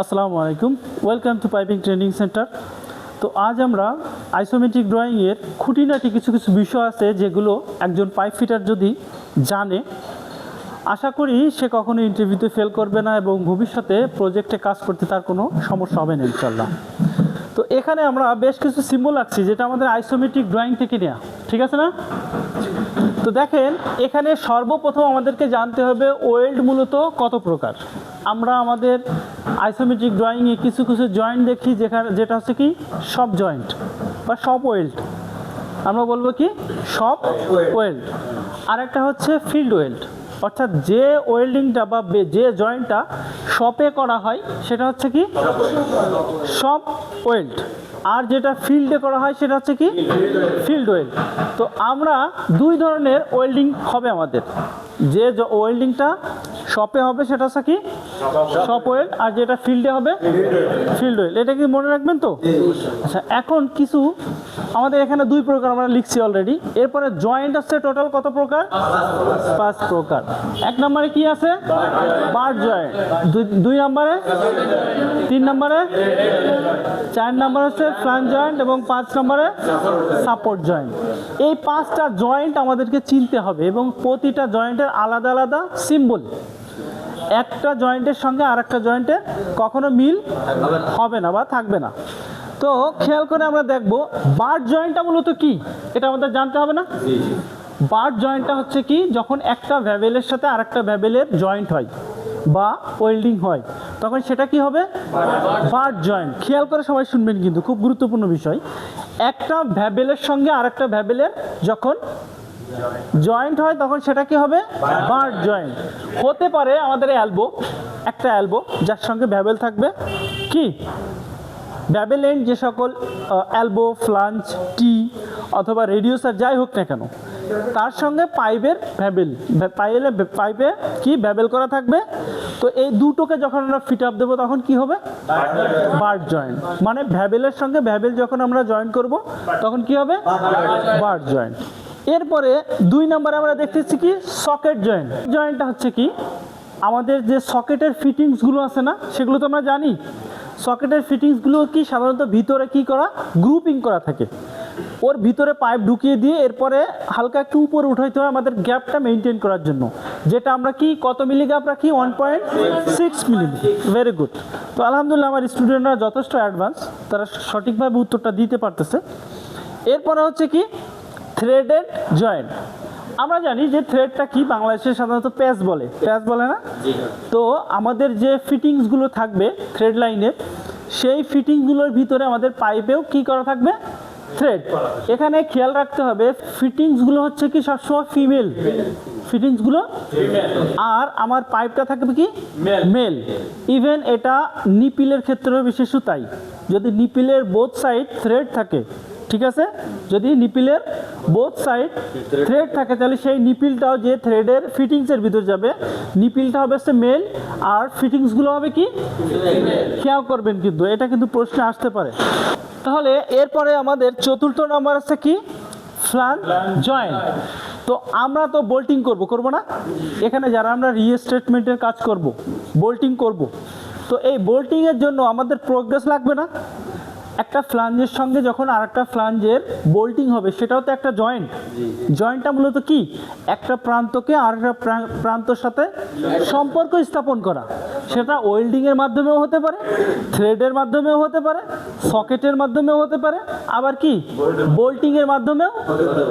আসসালামু আলাইকুম। Welcome to piping training centre তো আজ আমরা আইসোমেট্রিক ড্রয়িংয়ের খুঁটিনাটি কিছু কিছু বিষয় আছে যেগুলো একজন পাইপ ফিটার যদি জানে, আশা করি সে কখনো ইন্টারভিউতে ফেল করবে না এবং ভবিষ্যতে প্রজেক্টে কাজ করতে তার কোনো সমস্যা হবে না ইনশাল্লাহ তো এখানে আমরা বেশ কিছু সিম্বল আঁকছি যেটা আমাদের আইসোমেট্রিক ড্রয়িং থেকে নেওয়া ঠিক আছে না? তো দেখেন এখানে সর্বপ্রথম আমাদেরকে জানতে হবে ওয়েল্ড মূলত কত প্রকার। আমরা আমাদের আইসোমেট্রিক ড্রয়িংয়ে কিছু কিছু জয়েন্ট দেখি যেখানে যেটা হচ্ছে কি সব জয়েন্ট বা সব ওয়েল্ড। আমরা বলব কি সব ওয়েল্ড। আরেকটা হচ্ছে ফিল্ড ওয়েল্ড অর্থাৎ যে ওয়েল্ডিংটা বা যে জয়েন্টটা শপে করা হয়, সেটা হচ্ছে কি? Shop well. আর যেটা ফিল্ডে করা হয়, সেটা হচ্ছে কি? Field weld. তো আমরা দুই ধরনের ওয়েল্ডিং হবে আমাদের। যে ওয়েল্ডিংটা শপে হবে, সেটা হচ্ছে কি? Shop well. আর যেটা ফিল্ডে হবে, ফিল্ড ওয়েল্ড। এটা কি মনে রাখবেন তো? আচ্ছা এখন কিছু আমাদের এখানে দুই প্রকার আমরা লিখছি অলরেডি এরপরে জয়েন্ট আছে টোটাল কত প্রকার? পাঁচ প্রকার। এক নম্বরে কি আছে? বার জয়েন্ট দুই নম্বরে? তিন নম্বরে? চার নম্বর হচ্ছে ফ্লান জয়েন্ট এবং পাঁচ নম্বরে সাপোর্ট জয়েন্ট এই পাঁচটা জয়েন্ট আমাদেরকে চিনতে হবে এবং প্রতিটা জয়েন্টের আলাদা আলাদা সিম্বল একটা জয়েন্টের সঙ্গে আরেকটা জয়েন্টের কখনো মিল হবে না বা থাকবে না। তো খেয়াল করে আমরা দেখব বার জয়েন্টটা মূলত কি? এটা আমাদের জানতে হবে না? বার্ড জয়েন্টটা হচ্ছে কি? যখন একটা ভ্যাবেলের সাথে আরেকটা ভ্যাবেলের জয়েন্ট হয় বা ওয়েল্ডিং হয় তখন সেটা কি হবে? বার্ড জয়েন্ট খেয়াল করে সবাই শুনবেন কিন্তু খুব গুরুত্বপূর্ণ বিষয়। একটা ভ্যাবেলের সঙ্গে আরেকটা ভ্যাবেলের যখন জয়েন্ট হয় তখন সেটা কি হবে? বার্ড জয়েন্ট হতে পারে আমাদের অ্যালবো একটা অ্যালবো যার সঙ্গে ভ্যাবেল থাকবে কি? ভ্যাবেল এন্ড যে সকল অ্যালবো ফ্লাঞ্চ টি অথবা রেডিওসার যাই হোক না কেন, তার সঙ্গে পাইপের ভ্যাবেল পাইলে পাইপে কি ভ্যাবেল করা থাকবে? তো এই দুটোকে যখন আমরা ফিট আপ দেবো, তখন কি হবে? বার জয়েন্ট মানে ভ্যাবেলের সঙ্গে ভ্যাবেল যখন আমরা জয়েন করব, তখন কি হবে? বার জয়েন্ট এরপরে দুই নম্বরে আমরা দেখতেছি কি? সকেট জয়েন্ট জয়েন্টটা হচ্ছে কি? আমাদের যে সকেটের ফিটিংসগুলো আছে না, সেগুলো তো আমরা জানি। সকেটের ফিটিংসগুলো কি সাধারণত ভিতরে কি করা? গ্রুপিং করা থাকে। ওর ভিতরে পাইপ ঢুকিয়ে দিয়ে এরপরে হালকা একটু উপরে উঠাইতে হয় আমাদের গ্যাপটা মেনটেন করার জন্য। যেটা আমরা কি, কত মিলি গ্যাপ রাখি? One point six milli very good তো আলহামদুলিল্লাহ আমার স্টুডেন্টরা যথেষ্ট অ্যাডভান্স তারা সঠিকভাবে উত্তরটা দিতে পারতেছে। এরপরে হচ্ছে কি থ্রেডেড জয়েন্ট আমরা জানি যে থ্রেডটা কি বাংলাদেশে সাধারণত প্যাচ বলে। প্যাচ বলে না? তো আমাদের যে ফিটিংসগুলো থাকবে থ্রেড লাইনের সেই ফিটিংসগুলোর ভিতরে আমাদের পাইপেও কি করা থাকবে? থ্রেড এখানে খেয়াল রাখতে হবে ফিটিংসগুলো হচ্ছে কি সবসময় ফিমেল ফিটিংসগুলো আর আমার পাইপটা থাকবে কি? মেল ইভেন এটা নিপিলের ক্ষেত্রেও বিশেষ তাই। যদি নিপিলের বোথ সাইড থ্রেড থাকে ঠিক আছে? যদি নিপিলের বোথ সাইড থ্রেড থাকে, তাহলে সেই নিপিলটাও যে থ্রেডের ফিটিংসের ভিতর যাবে, নিপিলটা হবে হচ্ছে মেল আর ফিটিংসগুলো হবে কি? খেয়াল করবেন কিন্তু, এটা কিন্তু প্রশ্নে আসতে পারে। তাহলে এরপরে আমাদের চতুর্থ নাম্বার আছে কি? ফ্লান জয়েন্ট তো আমরা তো বোল্টিং করব করব না? এখানে যারা আমরা রিস্টেটমেন্টের কাজ করব বোল্টিং করব। তো এই বোল্টিংয়ের জন্য আমাদের প্রোগ্রেস লাগবে না? একটা ফ্লাঞ্জের সঙ্গে যখন আর একটা ফ্লাঞ্জের বোল্টিং হবে সেটাও তো একটা জয়েন্ট জয়েন্টটা মূলত কি? একটা প্রান্তকে আর একটা প্রান্তর সাথে সম্পর্ক স্থাপন করা। সেটা ওয়েল্ডিংয়ের মাধ্যমেও হতে পারে থ্রেডের মাধ্যমেও হতে পারে সকেটের মাধ্যমেও হতে পারে আবার কি? বোল্টিংয়ের মাধ্যমেও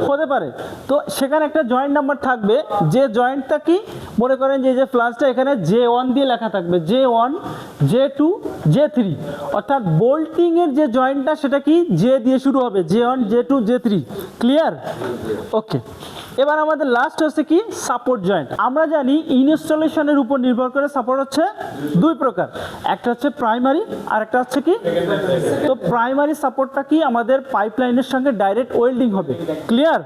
হতে পারে। তো সেখানে একটা জয়েন্ট নাম্বার থাকবে যে জয়েন্টটা কি? মনে করেন যে যে ফ্লাসটা এখানে জে ওয়ান দিয়ে লেখা থাকবে J one J two J three অর্থাৎ বোল্টিংয়ের যে জয়েন্টটা সেটা কি? জে দিয়ে শুরু হবে। J one J two J three clear okay এবার আমাদের লাস্ট হচ্ছে কি? সাপোর্ট জয়েন্ট আমরা জানি ইনস্টলেশনের উপর নির্ভর করে সাপোর্ট হচ্ছে দুই প্রকার। একটা হচ্ছে প্রাইমারি আর একটা হচ্ছে কি? তো প্রাইমারি সাপোর্টটা কি? আমাদের পাইপলাইনের সঙ্গে ডাইরেক্ট ওয়েল্ডিং হবে। ক্লিয়ার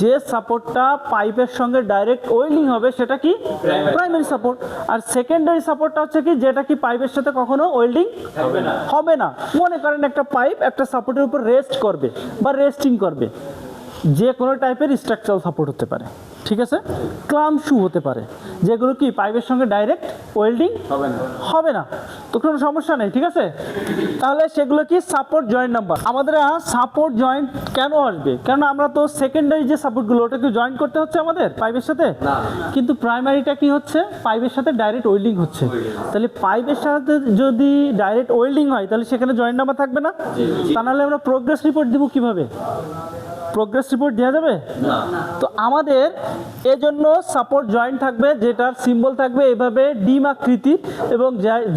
যে সাপোর্টটা পাইপের সঙ্গে ডাইরেক্ট ওয়েল্ডিং হবে, সেটা কি? প্রাইমারি সাপোর্ট আর সেকেন্ডারি সাপোর্টটা হচ্ছে কি? যেটা কি পাইপের সাথে কখনো ওয়েল্ডিং হবে না। মনে করেন একটা পাইপ একটা সাপোর্টের উপর রেস্ট করবে বা রেস্টিং করবে। যে কোনো টাইপের স্ট্রাকচারাল সাপোর্ট হতে পারে ঠিক আছে? ক্লাম শু হতে পারে যেগুলো কি পাইপের সঙ্গে ডাইরেক্ট ওয়েল্ডিং হবে না। হবে না। তো কোনো সমস্যা নেই ঠিক আছে? তাহলে সেগুলো কি সাপোর্ট জয়েন্ট নাম্বার আমাদের সাপোর্ট জয়েন্ট কেন আসবে? কারণ আমরা তো সেকেন্ডারি যে সাপোর্টগুলো ওটাকে জয়েন করতে হচ্ছে আমাদের পাইপের সাথে? কিন্তু প্রাইমারিটা কি হচ্ছে? পাইপের সাথে ডাইরেক্ট ওয়েল্ডিং হচ্ছে। তাহলে পাইপের সাথে যদি ডাইরেক্ট ওয়েল্ডিং হয় তাহলে সেখানে জয়েন্ট নাম্বার থাকবে না? তা নাহলে আমরা প্রোগ্রেস রিপোর্ট দিব কীভাবে? প্রোগ্রেস রিপোর্ট দেওয়া যাবে? তো আমাদের এজন্য সাপোর্ট জয়েন্ট থাকবে যেটার সিম্বল থাকবে এভাবে ডিম আকৃতির এবং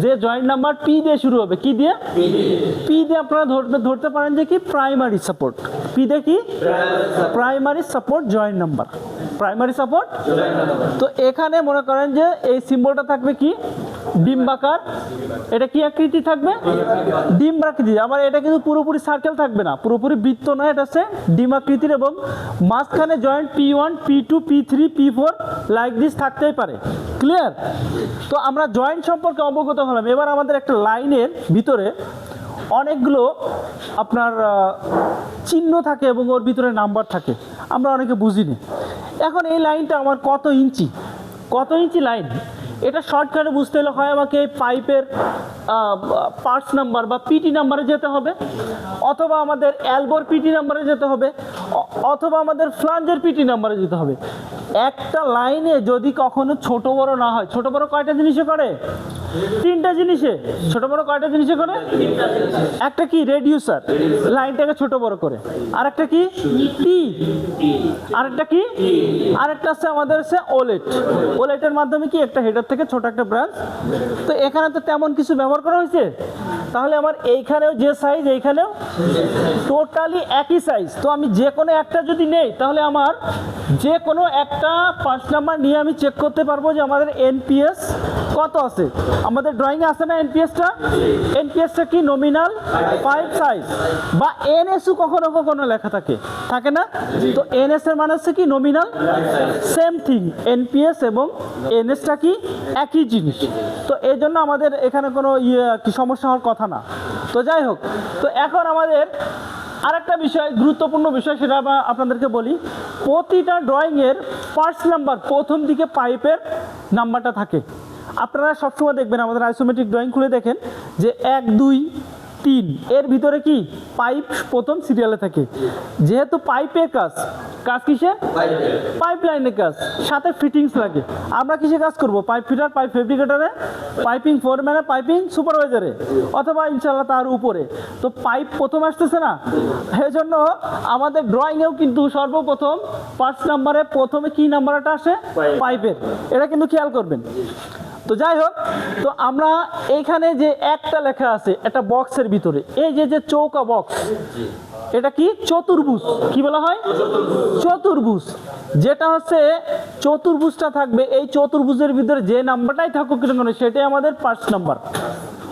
যে জয়েন্ট নাম্বার পি দিয়ে শুরু হবে। কি দিয়ে? পি দিয়ে। আপনারা ধরতে ধরতে পারেন যে কি? প্রাইমারি সাপোর্ট পি দিয়ে কি? Primary support joint number primary support তো এখানে মনে করেন যে এই সিম্বলটা থাকবে কি? ডিম্বাকার এটা কি আকৃতি থাকবে? ডিম আকৃতি আবার এটা কিন্তু পুরোপুরি সার্কেল থাকবে না, পুরোপুরি বৃত্ত নয়, এটা হচ্ছে ডিম আকৃতির এবং মাঝখানে joint P one P two P three P four like this থাকতেই পারে। ক্লিয়ার তো আমরা জয়েন্ট সম্পর্কে অবগত হলাম। এবার আমাদের একটা লাইনের ভিতরে অনেকগুলো আপনার চিহ্ন থাকে এবং ওর ভিতরে নাম্বার থাকে। আমরা অনেকে বুঝিনি। এখন এই লাইনটা আমার কত ইঞ্চি? কত ইঞ্চি লাইন? এটা শর্টকাটে বুঝতে হলে হয় আমাকে এই পাইপের পার্টস নাম্বার বা পিটি নাম্বারে যেতে হবে, অথবা আমাদের অ্যালবোর পিটি নাম্বারে যেতে হবে। অথবা আমাদের ফ্লাঞ্জের পিটি নাম্বারে যেতে হবে। একটা লাইনে যদি কখনো ছোট বড় না হয়, ছোট বড় কয়টা জিনিসে করে? তিনটা জিনিসে? ছোট বড় কয়টা জিনিসে করে? একটা কি? রেডিউসার লাইনটাকে ছোট বড় করে। আরেকটা কি? টি আরেকটা কি? আরেকটা আছে, আমাদের হচ্ছে ওলেট ওলেটের মাধ্যমে কি একটা হেডার থেকে ছোট একটা ব্রাঞ্চ তো এখানে তো তেমন কিছু ব্যবহার করা হয়েছে? তাহলে আমার এইখানেও যে সাইজ এইখানেও টোটালি একই সাইজ তো আমি যে কোনো একটা যদি নেই তাহলে আমার যে কোনো একটা পাঁচ নাম্বার নিয়ে আমি চেক করতে পারব যে আমাদের এনপিএস কত আছে। আমাদের ড্রয়িংয়ে আছে না এনপিএসটা এনপিএসটা কি নমিনাল ফাইভ সাইজ বা এনএসও কখনো কখনো লেখা থাকে। থাকে না? তো এনএস এর মানে হচ্ছে কি নমিনাল সেম থিং এনপিএস এবং এনএসটা কি একই জিনিস। তো এই জন্য আমাদের এখানে কোনো ইয়ে কি সমস্যা হওয়ার কথা না। তো যাই হোক তো এখন আমাদের আরেকটা বিষয়, গুরুত্বপূর্ণ বিষয় সেটা আপনাদেরকে বলি। প্রতিটা ড্রয়িংয়ের পার্টস নাম্বার প্রথম দিকে পাইপের নাম্বারটা থাকে। আপনারা সবসময় দেখবেন, আমাদের আইসোমেট্রিক ড্রয়িং খুলে দেখেন যে এক, দুই তিন। এর ভিতরে কি? পাইপ প্রথম সিরিয়ালে থাকে। যেহেতু পাইপের কাজ। কাজ কিসে? পাইপ লাইনের কাজ। সাথে ফিটিংস লাগে। আমরা কিসে কাজ করব? পাইপ ফিটার পাইপ ফেব্রিকেটারে পাইপিং ফোরম্যানে পাইপিং সুপারভাইজারে অথবা ইনশাল্লাহ তার উপরে। তো পাইপ প্রথম আসতেছে না? এই জন্য আমাদের ড্রয়িংয়েও কিন্তু সর্বপ্রথম পার্টস নাম্বারে প্রথমে কি নাম্বারটা আসে? পাইপের এটা কিন্তু খেয়াল করবেন। তো যাই হোক, তো আমরা এইখানে যে একটা লেখা আছে, একটা বক্সের ভিতরে, এই যে যে চৌকা বক্স, এটা কি? চতুর্ভুজ। কি বলা হয়? চতুর্ভুজ। যেটা হচ্ছে, চতুর্ভুজটা থাকবে, এই চতুর্ভুজের ভিতরে যে নাম্বারটাই থাকুক কেন, সেটাই আমাদের পার্টস নাম্বার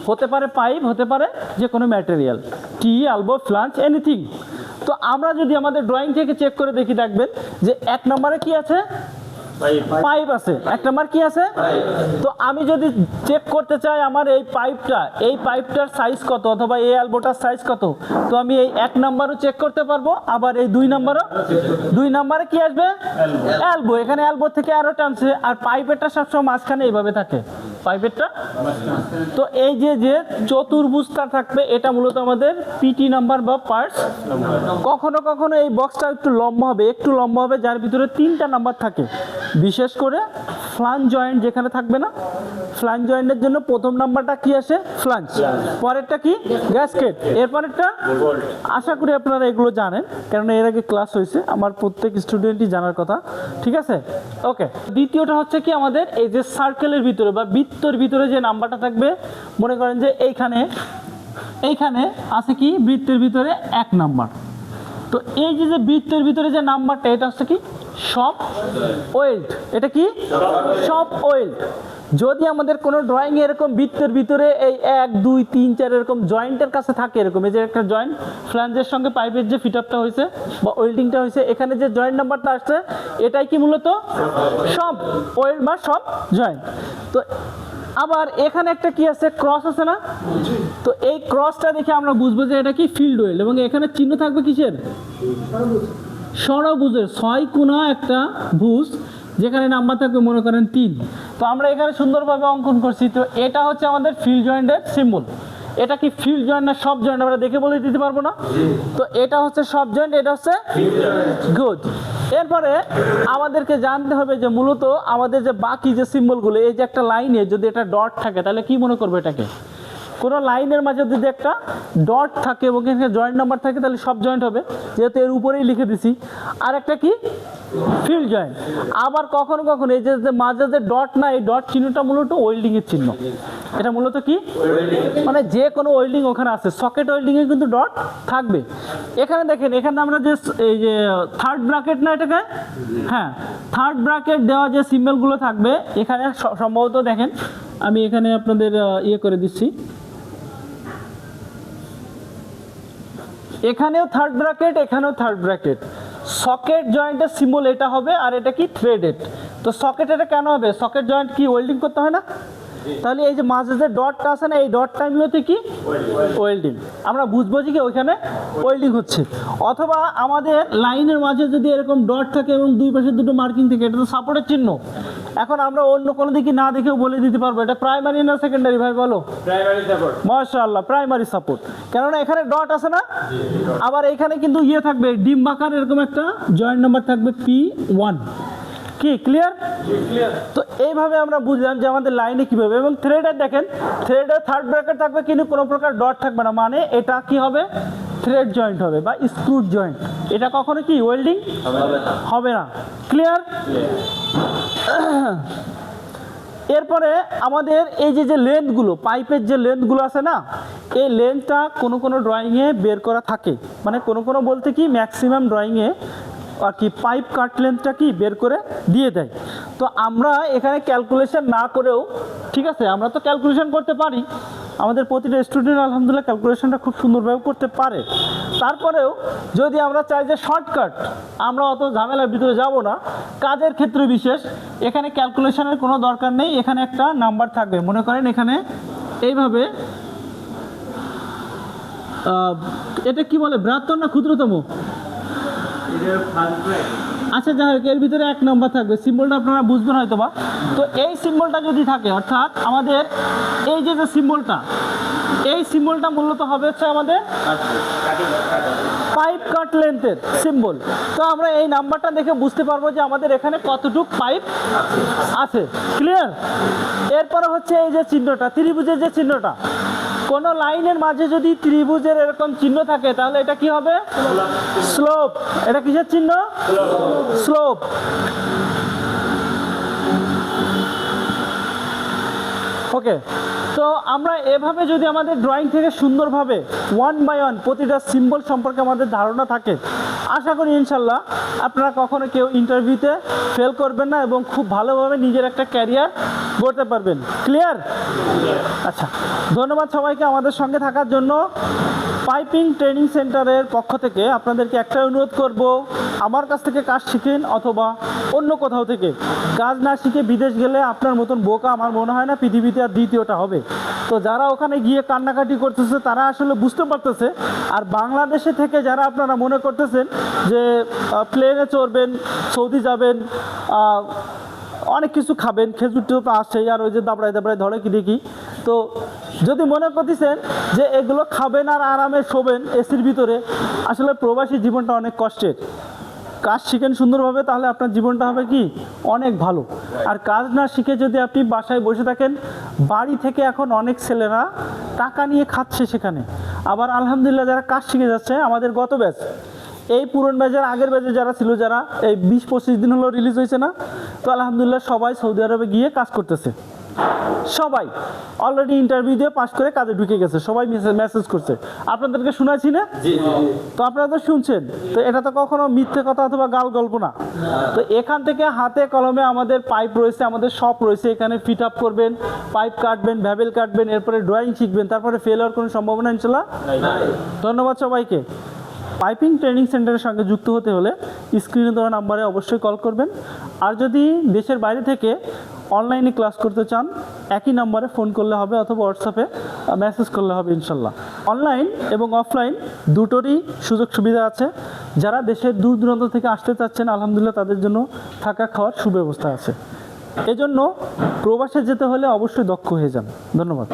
হতে পারে পাইপ হতে পারে যে কোনো ম্যাটেরিয়াল টি আলবো ফ্লাঞ্চ এনিথিং তো আমরা যদি আমাদের ড্রয়িং থেকে চেক করে দেখি, দেখবেন যে এক নম্বরে কি আছে? পাইপ আছে। এক নাম্বার কি আছে? তো আমি যদি চেক করতে চাই আমার এই পাইপটা এই পাইপটার সাইজ কত অথবা এই অ্যালবোটার সাইজ কত তো আমি এই এক নাম্বারও চেক করতে পারব আবার এই দুই নাম্বারও দুই নাম্বারে কি আসবে? অ্যালবো এখানে অ্যালবো থেকে আরও টানছে আর পাইপেরটা সবসময় মাঝখানে এইভাবে থাকে পাইপেরটা তো এই যে যে চতুর্ভুজটা থাকবে এটা মূলত আমাদের পিটি নাম্বার বা পার্টস কখনো কখনো এই বক্সটা একটু লম্বা হবে একটু লম্বা হবে যার ভিতরে তিনটা নাম্বার থাকে। বিশেষ করে ফ্লান জয়েন্ট যেখানে থাকবে না ফ্লান জয়েন্টের জন্য প্রথম নাম্বারটা কি আসে? ফ্লাঞ্চ পরেরটা কি? গ্যাসকেট এরপরেরটা আশা করি আপনারা এগুলো জানেন কারণ এর আগে ক্লাস হয়েছে আমার প্রত্যেক স্টুডেন্টই জানার কথা ঠিক আছে? ওকে দ্বিতীয়টা হচ্ছে কি আমাদের এই যে সার্কেলের ভিতরে বা বৃত্তর ভিতরে যে নাম্বারটা থাকবে মনে করেন যে এইখানে এইখানে আছে কি? বৃত্তের ভিতরে এক নাম্বার। তো এই যে যে বৃত্তের ভিতরে যে নাম্বারটা এটা হচ্ছে কি? সব ওয়েল্ড। এটা কি? সব ওয়েল্ড। যদি আমাদের কোনো ড্রয়িং এরকম বৃত্তের ভিতরে এই এক, দুই, তিন, চার এরকম জয়েন্টের কাছে থাকে এরকম, এই যে একটা জয়েন্ট ফ্ল্যাঞ্জের সঙ্গে পাইপের যে ফিট আপটা হয়েছে বা ওয়েল্ডিংটা হয়েছে, এখানে যে জয়েন্ট নাম্বারটা আসছে, এটাই কি মূলত? সব ওয়েল্ড বা সব জয়েন্ট তো আবার এখানে একটা কি আছে? ক্রস আছে না? তো এই ক্রসটা দেখে আমরা বুঝব যে এটা কি ফিল্ড ওয়েল এবং এখানে চিহ্ন থাকবে কিসের? ষড়ভুজের ছয় কোণা একটা ভুজ, যেখানে নাম্বার থাকবে মনে করেন তিন। তো আমরা এখানে সুন্দরভাবে অঙ্কন করছি। তো এটা হচ্ছে আমাদের ফিল্ড জয়েন্টের সিম্বল এটা কি ফিল্ড জয়েন্ট না সব জয়েন্ট আমরা দেখে বলে দিতে পারব না? তো এটা হচ্ছে সব জয়েন্ট এটা হচ্ছে গুড এরপরে আমাদেরকে জানতে হবে যে মূলত আমাদের যে বাকি যে সিম্বলগুলো এই যে একটা লাইনে যদি এটা ডট থাকে, তাহলে কি মনে করবে এটাকে? কোনো লাইনের মাঝে যদি একটা ডট থাকে এবং এখানে জয়েন্ট নাম্বার থাকে, তাহলে সব জয়েন্ট হবে। যেহেতু এর উপরেই লিখে দিছি। আর একটা কি? Field joint. আবার কখনো কখনো এই যে মাঝে যে ডট না, এই ডট চিহ্নটা মূলত ওয়েল্ডিং এর চিহ্ন। এটা মূলত কি? মানে যে কোনো ওয়েল্ডিং ওখানে আছে। সকেট ওয়েল্ডিং এ কিন্তু ডট থাকবে। এখানে দেখেন, এখানে আমরা যে এই যে থার্ড ব্র্যাকেট না এটাকে? হ্যাঁ থার্ড ব্র্যাকেট দেওয়া যে সিম্বলগুলো থাকবে, এখানে সম্ভবত দেখেন, আমি এখানে আপনাদের ইয়ে করে দিচ্ছি। এখানেও থার্ড ব্র্যাকেট এখানেও থার্ড ব্র্যাকেট সকেট জয়েন্টের সিম্বল এটা হবে আর এটা কি থ্রেডেড তো সকেট এটা কেন হবে? সকেট জয়েন্ট কি ওয়েল্ডিং করতে হয় না? তাহলে এই যে মাঝে যে ডটটা আছে না এই ডটটা ডট টাইমগুলোতে কি? ওয়েল্ডিং। আমরা বুঝব যে কি ওইখানে ওয়েল্ডিং হচ্ছে। অথবা আমাদের লাইনের মাঝে যদি এরকম ডট থাকে এবং দুই পাশে দুটো মার্কিং থাকে এটা তো সাপোর্টের চিহ্ন। এখন আমরা অন্য কোনো দিকে না দেখেও বলে দিতে পারব এটা প্রাইমারি না সেকেন্ডারি ভাই বলো? মাশাআল্লাহ প্রাইমারি সাপোর্ট কেননা এখানে ডট আছে না? আবার এখানে কিন্তু ইয়ে থাকবে ডিম বাকার এরকম একটা জয়েন্ট নাম্বার থাকবে পি ওয়ান কি ক্লিয়ার তো এইভাবে আমরা বুঝলাম যে আমাদের লাইনে কীভাবে এবং থ্রেডের দেখেন থ্রেডের থার্ড ব্র্যাকেট থাকবে কিন্তু কোনো প্রকার ডট থাকবে না। মানে এটা কি হবে? থ্রেড জয়েন্ট হবে বা স্ক্রুড জয়েন্ট এটা কখনো কি ওয়েল্ডিং হবে না। ক্লিয়ার এরপরে আমাদের এই যে যে লেন্থগুলো পাইপের যে লেন্থগুলো আছে না এই লেন্থটা কোনো কোনো ড্রয়িংয়ে বের করা থাকে। মানে কোনো কোনো বলতে কি ম্যাক্সিমাম ড্রয়িংয়ে আর কি পাইপ কাট লেন্থটা কি বের করে দিয়ে দেয়। তো আমরা এখানে ক্যালকুলেশন না করেও, ঠিক আছে, আমরা তো ক্যালকুলেশন করতে পারি। আমাদের প্রতিটা স্টুডেন্ট আলহামদুলিল্লাহ ক্যালকুলেশনটা খুব সুন্দরভাবে করতে পারে। তারপরেও যদি আমরা চাই যে শর্টকাট আমরা অত ঝামেলার ভিতরে যাব না। কাজের ক্ষেত্রে বিশেষ, এখানে ক্যালকুলেশনের কোনো দরকার নেই, এখানে একটা নাম্বার থাকবে। মনে করেন এখানে এইভাবে এটা কি বলে, বৃহত্তর না ক্ষুদ্রতম? আচ্ছা যাই হোক, এর ভিতরে এক নম্বর থাকবে। সিম্বলটা আপনারা বুঝবেন হয়তো বা তো এই সিম্বলটা যদি থাকে, অর্থাৎ আমাদের এই যে যে সিম্বলটা এই সিম্বলটা মূলত হবে হচ্ছে আমাদের পাইপ কাট লেন্থের সিম্বল তো আমরা এই নাম্বারটা দেখে বুঝতে পারব যে আমাদের এখানে কতটুক পাইপ আছে। ক্লিয়ার এরপরে হচ্ছে এই যে চিহ্নটা, ত্রিভুজের যে চিহ্নটা কোনো লাইনের মাঝে যদি ত্রিভুজের এরকম চিহ্ন থাকে, তাহলে এটা কি হবে? স্লোপ। এটা কিসের চিহ্ন? স্লোপ। ওকে। তো আমরা এভাবে যদি আমাদের ড্রয়িং থেকে সুন্দরভাবে ওয়ান বাই ওয়ান প্রতিটা সিম্বল সম্পর্কে আমাদের ধারণা থাকে, আশা করি ইনশাল্লাহ আপনারা কখনো কেউ ইন্টারভিউতে ফেল করবেন না এবং খুব ভালোভাবে নিজের একটা ক্যারিয়ার গড়তে পারবেন। ক্লিয়ার আচ্ছা ধন্যবাদ সবাইকে আমাদের সঙ্গে থাকার জন্য। পাইপিং ট্রেনিং সেন্টারের পক্ষ থেকে আপনাদেরকে একটা অনুরোধ করব, আমার কাছ থেকে কাজ শিখেন অথবা অন্য কোথাও থেকে। কাজ না শিখে বিদেশ গেলে আপনার মতন বোকা আমার মনে হয় না পৃথিবীতে আর দ্বিতীয়টা হবে। তো যারা ওখানে গিয়ে কান্নাকাটি করতেছে, তারা আসলে বুঝতে পারতেছে। আর বাংলাদেশে থেকে যারা আপনারা মনে করতেছেন যে প্লেনে চড়বেন, সৌদি যাবেন অনেক কিছু খাবেন, খেজুর টেজুর তো আসছেই আর ওই যে দাবড়ায় দাবড়ায় ধরে কি দেখি। তো যদি মনে করতেছেন যে এগুলো খাবেন আর আরামে শোবেন এসির ভিতরে, আসলে প্রবাসী জীবনটা অনেক কষ্টের। কাজ শিখেন সুন্দরভাবে, তাহলে আপনার জীবনটা হবে কি? অনেক ভালো। আর কাজ না শিখে যদি আপনি বাসায় বসে থাকেন, বাড়ি থেকে এখন অনেক ছেলেরা টাকা নিয়ে খাচ্ছে সেখানে। আবার আলহামদুলিল্লাহ যারা কাজ শিখে যাচ্ছে, আমাদের গত ব্যাচ এই পুরন ব্যাচের আগের ব্যাচে যারা ছিল যারা এই বিশ পঁচিশ দিন হলো রিলিজ হয়েছে না তো আলহামদুলিল্লাহ সবাই সৌদি আরবে গিয়ে কাজ করতেছে। সবাই অলরেডি ইন্টারভিউ দিয়ে পাশ করে কাজে ঢুকে গেছে সবাই মেসেজ করছে। আপনাদেরকে শোনাচ্ছি না? তো আপনারা তো শুনছেন তো এটা তো কখনো মিথ্যে কথা অথবা গাল গল্প না। তো এখান থেকে হাতে কলমে আমাদের পাইপ রয়েছে আমাদের শপ রয়েছে এখানে ফিট আপ করবেন পাইপ কাটবেন ভ্যাবেল কাটবেন এরপরে ড্রয়িং শিখবেন তারপরে ফেল হওয়ার কোনো সম্ভাবনা ইনশাল্লাহ ধন্যবাদ সবাইকে। পাইপিং ট্রেনিং সেন্টারের সঙ্গে যুক্ত হতে হলে স্ক্রিনে দেওয়া নাম্বারে অবশ্যই কল করবেন। আর যদি দেশের বাইরে থেকে অনলাইনে ক্লাস করতে চান, একই নাম্বারে ফোন করলে হবে অথবা হোয়াটসঅ্যাপে মেসেজ করলে হবে ইনশাল্লাহ। অনলাইন এবং অফলাইন দুটোরই সুযোগ সুবিধা আছে। যারা দেশের দূর দূরান্ত থেকে আসতে চাচ্ছেন, আলহামদুলিল্লাহ তাদের জন্য থাকা খাওয়ার সুব্যবস্থা আছে। এজন্য প্রবাসে যেতে হলে অবশ্যই দক্ষ হয়ে যান। ধন্যবাদ।